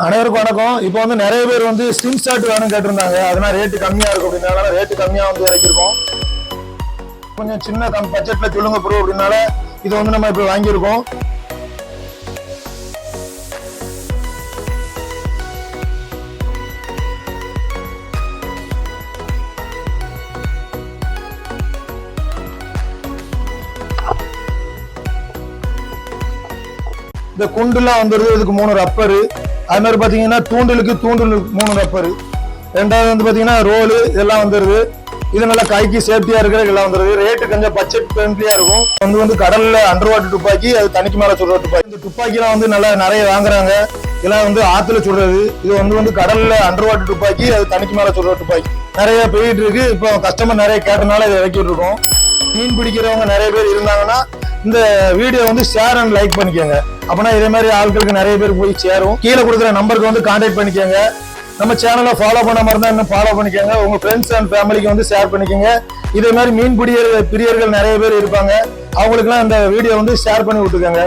அனைவருக்கும் வணக்கம். இப்போ வந்து நிறைய பேர் வந்து ஸ்டிம் ஷாட் வேணும் கேட்டிருந்தாங்க. அதனால ரேட்டு கம்மியா இருக்கும் அப்படின்னால ரேட்டு கம்மியா வந்து இறக்கிருக்கோம் கொஞ்சம் சின்ன கம் பட்ஜெட்ல சொல்லுங்க ப்ரோ அப்படின்னால இதை வந்து நம்ம இப்போ வாங்கியிருக்கோம். இந்த குண்டுலாம் வந்துருது. இதுக்கு மூணு ரப்பரு அது மாதிரி பார்த்தீங்கன்னா தூண்டலுக்கு தூண்டல் மூணு ரப்பரு. ரெண்டாவது வந்து பார்த்தீங்கன்னா ரோலு இதெல்லாம் வந்துடுது இது நல்லா கைக்கு சேஃப்டியாக இருக்கிற எல்லாம் வந்துடுது ரேட்டு கொஞ்சம் பட்ஜெட் ஃப்ரெண்ட்லியாக இருக்கும். வந்து வந்து கடலில் அண்டர் வாட்டர் துப்பாக்கி அது தனிக்கு மேலே சுடுற துப்பாக்கி. இந்த துப்பாக்கிலாம் வந்து நல்லா நிறைய வாங்குறாங்க. இதெல்லாம் வந்து ஆற்றுல சுடுறது. இது வந்து வந்து கடலில் அண்டர் வாட்டர் துப்பாக்கி அது தனிக்கு மேலே சுடுற துப்பாக்கி. நிறைய போயிட்டு இருக்கு. இப்போ கஸ்டமர் நிறைய கேட்டனால இதை இறக்கிட்டு இருக்கோம். மீன் பிடிக்கிறவங்க நிறைய பேர் இருந்தாங்கன்னா இந்த வீடியோ வந்து ஷேர் அண்ட் லைக் பண்ணிக்கோங்க. அப்படின்னா இதே மாதிரி ஆட்களுக்கு நிறைய பேர் போய் சேரும். கீழே கொடுக்குற நம்பருக்கு வந்து கான்டாக்ட் பண்ணிக்கோங்க. நம்ம சேனலை ஃபாலோ பண்ண மாதிரி இருந்தால் இன்னும் ஃபாலோ பண்ணிக்கோங்க. உங்க ஃப்ரெண்ட்ஸ் அண்ட் ஃபேமிலிக்கு வந்து ஷேர் பண்ணிக்கோங்க. இதே மாதிரி மீன் பிடியர் பிரியர்கள் நிறைய பேர் இருப்பாங்க. அவங்களுக்குலாம் இந்த வீடியோ வந்து ஷேர் பண்ணி விட்டுக்கோங்க.